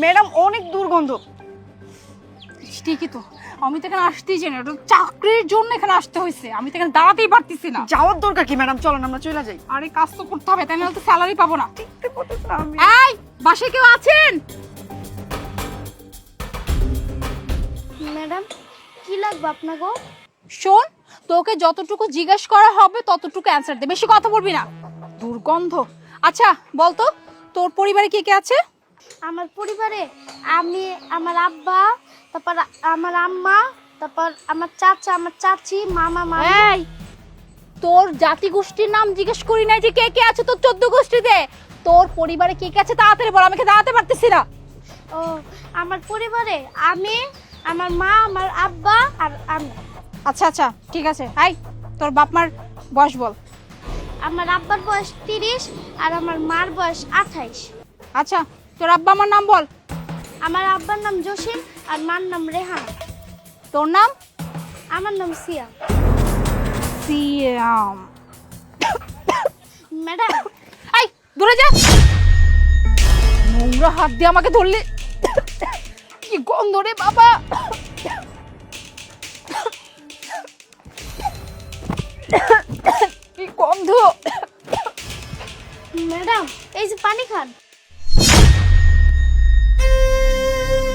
Madam অনেক দুর্গন্ধ। ঠিকই তো। আমি তো এখানে আসতেই চাই না। চাকরির জন্য এখানে আসতে হয়েছে। আমি তো এখানে দাঁড়াতেই পারতেছি না। যাওয়ার দরকার কি ম্যাডাম? চলেন আমরা চলে যাই। আরে কাজ তো করতে হবে তাই নাহলে তো স্যালারি পাবো না। এই বাসায় কেউ আছেন? ম্যাডাম কি লাগবে আপনাকে? শোন তোকে যতটুকু জিজ্ঞেস করা হবে ততটুকু অ্যান্সার দে। বেশি কথা বলবি না। দুর্গন্ধ। আচ্ছা বলতো তোর পরিবারে কে কে আছে? আমার পরিবারে আমি আমার আব্বা তারপর আমার আম্মা তারপর আমার চাচা আমার চাচি মামা মামা। এই তোর জাতি গোষ্ঠীর নাম জিজ্ঞেস করি নাই যে কে কে আছে তোর চোদ্দ গোষ্ঠীতে। তোর পরিবারে কে কে আছে তাড়াতাড়ি বল আমাকে দাঁড়াতে পারতেছি না। ও আমার পরিবারে আমি আমার মা আমার আব্বা আর আমি। আচ্ছা আচ্ছা ঠিক আছে। আই তোর বাপ মার বয়স বল। আমার আব্বার বয়স তিরিশ আর আমার মার বয়স আঠাইশ। আচ্ছা তোর আব্বা আমার নাম বল। আমার আব্বার নাম জসিম আর মার নাম রেহান। তোর নাম? আমার নাম সিয়া সিয়াম। ম্যাডাম। আই দূরে যা। নোংরা হাত দিয়ে আমাকে ধরলে। কি গন্ধ রে বাবা। কি গন্ধ। ম্যাডাম এই যে পানি খান।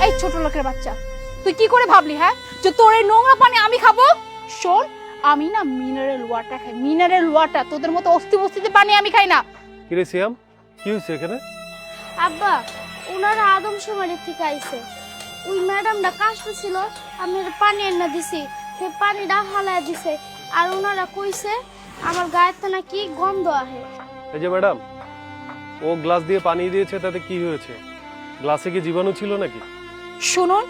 এই ছোট লোকের বাচ্চা তুই কি করে ভাবলি হ্যাঁ? যে তোর এই নোংরা পানি আমি খাব? শোন আমি না মিনারেল ওয়াটার খাই। মিনারেল ওয়াটার তোদের মতো অস্থি বস্তিতে পানি আমি খাই না। কিরে সিয়াম? কি হয়েছে এখানে? আব্বা ওনারা আদমশুমারি থেকে আইছে। ওই ম্যাডামটা কাশতেছিল আমি ওর পানি এনে দিছি। সে পানিটা হালায় দিছে। আর ওনারা কইছে আমার গায়ের নাকি গন্ধ আহে। এই যে ম্যাডাম ও গ্লাস দিয়ে পানি দিয়েছে তাতে কি হয়েছে? গ্লাসে কি জীবাণু ছিল নাকি? শুনুন,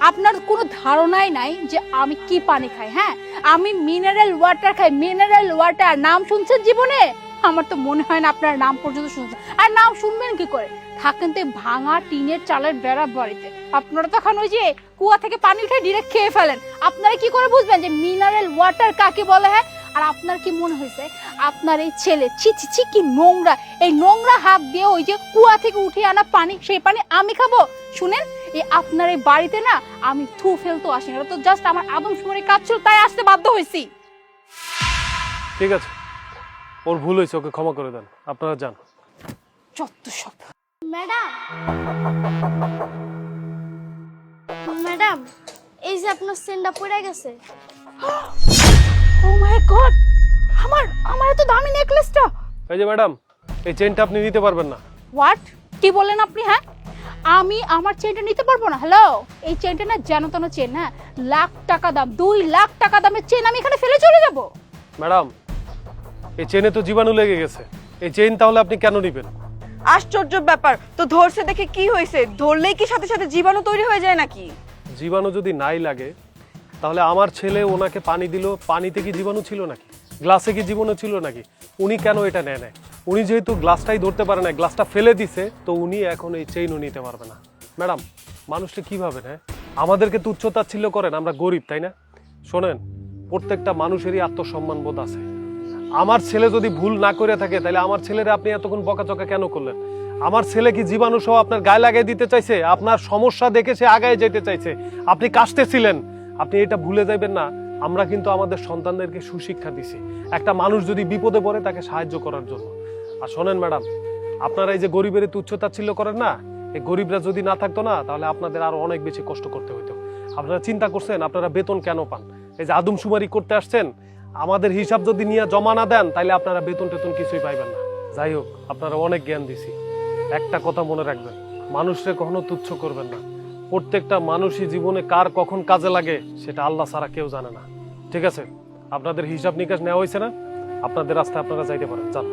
আপনার কোনো ধারণাই নাই যে আমি কি পানি খাই হ্যাঁ? আমি মিনারেল ওয়াটার খাই মিনারেল ওয়াটার নাম শুনছেন জীবনে? আমার তো মনে হয় না আপনার নাম পর্যন্ত শুনছেন। আর নাম শুনবেন কি করে? থাকেন তো ভাঙা টিনের চালের বেড়া বাড়িতে। আপনারা তখন ওই যে কুয়া থেকে পানি উঠে ডিরেক্ট খেয়ে ফেলেন। আপনারা কি করে বুঝবেন যে মিনারেল ওয়াটার কাকে বলে হ্যাঁ? আর আপনার কি মনে হয়েছে? আপনার এই ছেলে, ছি ছি ছি, কি নোংরা। এই নোংরা হাত দিয়ে ওই যে কুয়া থেকে উঠে আনা পানি, সেই পানি আমি খাব? শুনেন এই আপনার এই বাড়িতে না আমি থু ফেলতো আসি না তো জাস্ট আমার আদম আদমশুমারি কাজ ছিল তাই আসতে বাধ্য হয়েছি। ঠিক আছে। ওর ভুল হয়েছে ওকে ক্ষমা করে দেন। আপনারা যান। যত সব। ম্যাডাম। ম্যাডাম এই যে আপনার সেন্ডা পড়ে গেছে। ও মাই গড আমার আমার এত দামি নেকলেসটা এই যে ম্যাডাম এই চেনটা আপনি নিতে পারবেন না। হোয়াট কি বলেন আপনি হ্যাঁ? আমি আমার চেনটা নিতে পারব না? হ্যালো এই চেনটা না যেন তেন চেন হ্যাঁ? লাখ টাকা দাম দুই লাখ টাকা দামের চেন আমি এখানে ফেলে চলে যাব। ম্যাডাম এই চেনে তো জীবাণু লেগে গেছে। এই চেন তাহলে আপনি কেন নেবেন? আশ্চর্য ব্যাপার তো ধরছে দেখে কি হয়েছে? ধরলেই কি সাথে সাথে জীবাণু তৈরি হয়ে যায় নাকি? জীবাণু যদি নাই লাগে তাহলে আমার ছেলে ওনাকে পানি দিল পানিতে কি জীবাণু ছিল নাকি? গ্লাসে কি জীবাণু ছিল নাকি? উনি কেন এটা নেয় নেয় উনি যেহেতু গ্লাসটাই ধরতে পারে না গ্লাসটা ফেলে দিছে, তো উনি এখন এই চেইনও নিতে পারবে না। ম্যাডাম মানুষটা কীভাবে নেয় আমাদেরকে তুচ্ছতাচ্ছিল্য করেন, আমরা গরিব, তাই না? শোনেন, প্রত্যেকটা মানুষেরই আত্মসম্মান বোধ আছে। আমার ছেলে যদি ভুল না করে থাকে, তাহলে আমার ছেলেরা আপনি এতক্ষণ বকাচকা কেন করলেন? আমার ছেলে কি জীবাণু সহ আপনার গায়ে লাগিয়ে দিতে চাইছে? আপনার সমস্যা দেখে সে আগায় যেতে চাইছে। আপনি কাশতেছিলেন। আপনি এটা ভুলে যাবেন না। আমরা কিন্তু আমাদের সন্তানদেরকে সুশিক্ষা দিছি। একটা মানুষ যদি বিপদে পড়ে, তাকে সাহায্য করার জন্য। আর শোনেন ম্যাডাম, আপনারা এই যে গরিবের তুচ্ছতাচ্ছিল্য করেন না, এই গরিবরা যদি না থাকতো না, তাহলে আপনাদের আরও অনেক বেশি কষ্ট করতে হতো আপনারা চিন্তা করছেন, আপনারা বেতন কেন পান? এই যে আদমশুমারি করতে আসছেন, আমাদের হিসাব যদি নিয়ে জমা না দেন, তাহলে আপনারা বেতন টেতন কিছুই পাইবেন না। যাই হোক, আপনারা অনেক জ্ঞান দিছি। একটা কথা মনে রাখবেন মানুষকে কখনো তুচ্ছ করবেন না। প্রত্যেকটা মানুষই জীবনে কার কখন কাজে লাগে, সেটা আল্লাহ ছাড়া কেউ জানে না। ঠিক আছে? আপনাদের হিসাব নিকাশ নেওয়া হয়েছে না? আপনাদের রাস্তায় আপনারা যাইতে পারেন, যান।